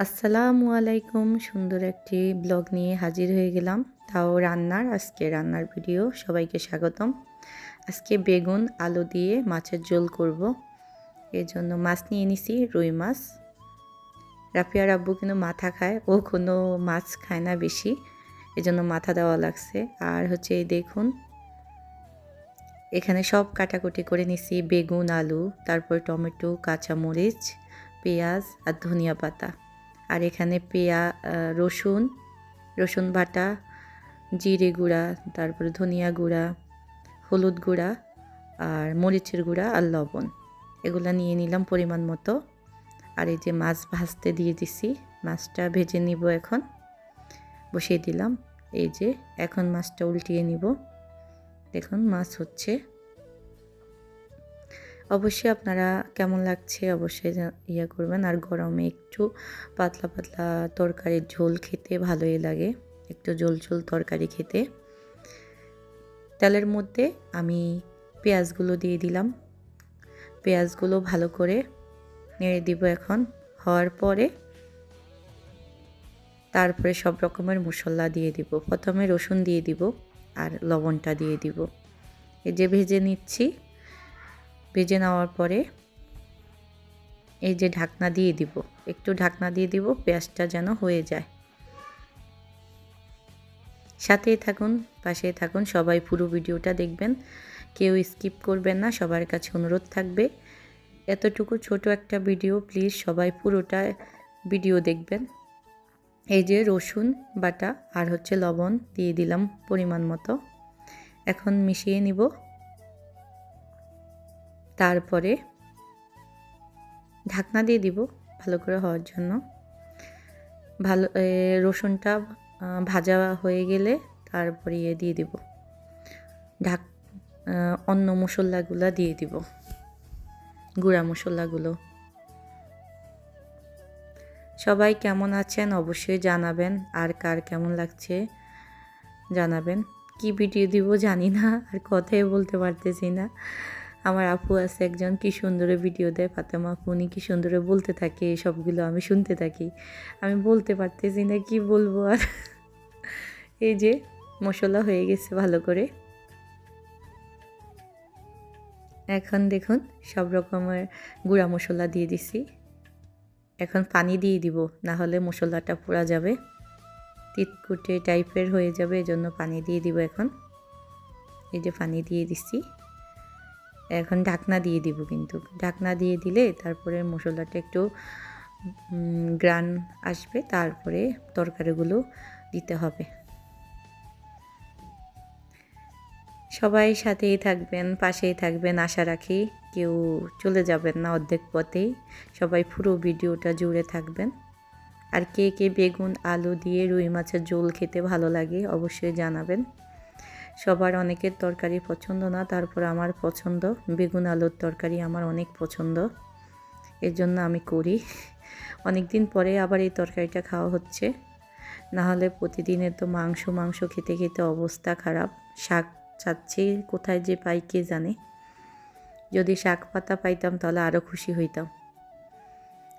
আসসালামু আলাইকুম। সুন্দর একটি ব্লগ নিয়ে হাজির হয়ে গেলাম। তাও রান্নার, আজকে রান্নার ভিডিও সবাইকে স্বাগতম। আজকে বেগুন, আলু দিয়ে মাছের ঝোল করব। এর জন্য মাছ নিয়ে নিছি, রুই মাছ। রাফিয়ার আব্বু কিন্তু মাথা খায়, ও কোনো মাছ খায় না বেশি। এজন্য মাথা দেওয়া লাগছে। আর হচ্ছে দেখুন, এখানে সব কাটাকুটি করে নিছি, বেগুন, আলু, তারপর টমেটো, কাঁচামরিচ, পেঁয়াজ আর ধনিয়া পাতা। আর এখানে পেঁয়া রসুন রসুন বাটা, জিরে গুঁড়া, তারপরে ধনিয়া গুঁড়া, হলুদ গুঁড়া আর মরিচের গুঁড়া আর লবণ। এগুলো নিয়ে নিলাম পরিমাণ মতো। আর এই যে মাছ ভাজতে দিয়ে দিছি, মাছটা ভেজে নিব এখন। বসিয়ে দিলাম। এই যে এখন মাছটা উল্টিয়ে নিব। দেখুন মাছ হচ্ছে অবশ্যই আপনারা কেমন লাগছে অবশ্যই ইয়ে করবেন। আর গরমে একটু পাতলা পাতলা তরকারির ঝোল খেতে ভালোই লাগে। একটু ঝোল ঝোল তরকারি খেতে। তেলের মধ্যে আমি পেঁয়াজগুলো দিয়ে দিলাম। পেঁয়াজগুলো ভালো করে নেড়ে দিব এখন। হওয়ার পরে তারপরে সব রকমের মশলা দিয়ে দিব। প্রথমে রসুন দিয়ে দিব আর লবণটা দিয়ে দিব। এই যে ভেজে নিচ্ছি ভেজে নেওয়ার পরে এই যে ঢাকনা দিয়ে দিব, একটু ঢাকনা দিয়ে দিব, পেঁয়াজটা যেন হয়ে যায়। সাথেই থাকুন, পাশেই থাকুন, সবাই পুরো ভিডিওটা দেখবেন। কেউ স্কিপ করবেন না, সবার কাছে অনুরোধ থাকবে। এতটুকু ছোট একটা ভিডিও, প্লিজ সবাই পুরোটা ভিডিও দেখবেন। এই যে রসুন বাটা আর হচ্ছে লবণ দিয়ে দিলাম পরিমাণ মতো। এখন মিশিয়ে নিব। তারপরে ঢাকনা দিয়ে দিব ভালো করে হওয়ার জন্য। ভালো রসুনটা ভাজা হয়ে গেলে তারপরে ইয়ে দিয়ে দিব। ঢাক অন্য মশলাগুলো দিয়ে দিব। গুঁড়া মশলাগুলো। সবাই কেমন আছেন অবশ্যই জানাবেন। আর কার কেমন লাগছে জানাবেন। কি ভিডিও দিব জানি না, আর কথাই বলতে পারতেছি না। আমার আপু আছে একজন, কি সুন্দরে ভিডিও দেয় ফাতেমা আপু, উনি কি সুন্দর বলতে থাকে সবগুলো আমি শুনতে থাকি। আমি বলতে পারতেছি না কি বলব আর। এই যে, মশলা হয়ে গেছে ভালো করে। এখন দেখুন, সব রকমের গুঁড়া মশলা দিয়ে দিছি। এখন পানি দিয়ে দিব, না হলে মশলাটা পোড়া যাবে। তিতকুটে টাইপের হয়ে যাবে, এজন্য পানি দিয়ে দিব এখন। এই যে পানি দিয়ে দিছি। এখন ঢাকনা দিয়ে দিব কিন্তু। ঢাকনা দিয়ে দিলে তারপরে মশলাটা একটু গ্রান আসবে, তারপরে তরকারিগুলো দিতে হবে। সবাই সাথেই থাকবেন, পাশেই থাকবেন, আশা রাখি কেউ চলে যাবেন না অর্ধেক পথেই। সবাই পুরো ভিডিওটা জুড়ে থাকবেন। আর কে কে বেগুন, আলু দিয়ে রুই মাছের ঝোল খেতে ভালো লাগে অবশ্যই জানাবেন। সবার অনেকের তরকারি পছন্দ না, তারপর আমার পছন্দ। বেগুন আলুর তরকারি আমার অনেক পছন্দ। এর জন্য আমি করি। অনেক দিন পরে আবার এই তরকারিটা খাওয়া হচ্ছে। না হলে প্রতিদিনের তো মাংস মাংস খেতে খেতে অবস্থা খারাপ। শাক চাচ্ছি কোথায় যে পাই কে জানে। যদি শাক পাতা পাইতাম তাহলে আরও খুশি হইতাম।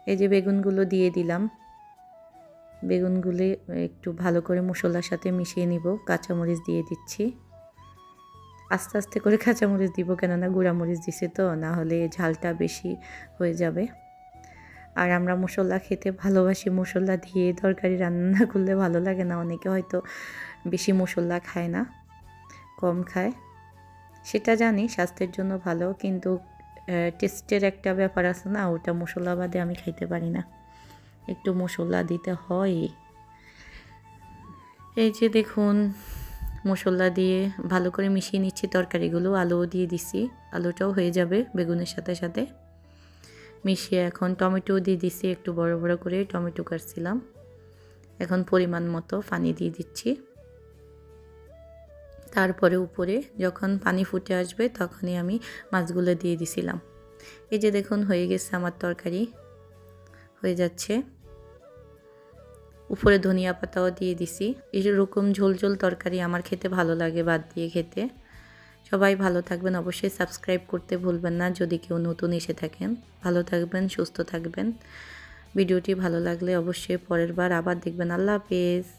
এই যে বেগুনগুলো দিয়ে দিলাম। বেগুনগুলি একটু ভালো করে মশলার সাথে মিশিয়ে নিব। কাঁচামরিচ দিয়ে দিচ্ছি। আস্তে আস্তে করে কাঁচামরিচ দিব, কেননা গুঁড়ামরিচ দিছে তো, না হলে ঝালটা বেশি হয়ে যাবে। আর আমরা মশলা খেতে ভালোবাসি, মশলা দিয়ে তরকারি রান্না করলে ভালো লাগে না, অনেকে হয়তো বেশি মশলা খায় না, কম খায়। সেটা জানি, স্বাস্থ্যের জন্য ভালো, কিন্তু টেস্টের একটা ব্যাপার আছে না, ওটা মশলা বাদে আমি খাইতে পারি না। একটু মশলা দিতে হয়। এই যে দেখুন মশলা দিয়ে ভালো করে মিশিয়ে নিচ্ছি তরকারিগুলো, আলুও দিয়ে দিছি আলুটাও হয়ে যাবে বেগুনের সাথে সাথে। মিশিয়ে এখন টমেটো দিয়ে দিছি একটু বড় বড় করে টমেটো কাটছিলাম। এখন পরিমাণ মতো পানি দিয়ে দিচ্ছি। তারপরে উপরে যখন পানি ফুটে আসবে তখনই আমি মাছগুলো দিয়ে দিছিলাম। এই যে দেখুন, হয়ে গেছে আমার তরকারি। হয়ে যাচ্ছে। উপরে ধনিয়া পাতাও দিয়ে দিছি। এরকম ঝোল ঝোল তরকারি আমার খেতে ভালো লাগে বাদ দিয়ে খেতে। সবাই ভালো থাকবেন, অবশ্যই সাবস্ক্রাইব করতে ভুলবেন না যদি কেউ নতুন এসে থাকেন। ভালো থাকবেন, সুস্থ থাকবেন। ভিডিওটি ভালো লাগলে অবশ্যই পরের বার আবার দেখবেন। আল্লাহ হাফেজ।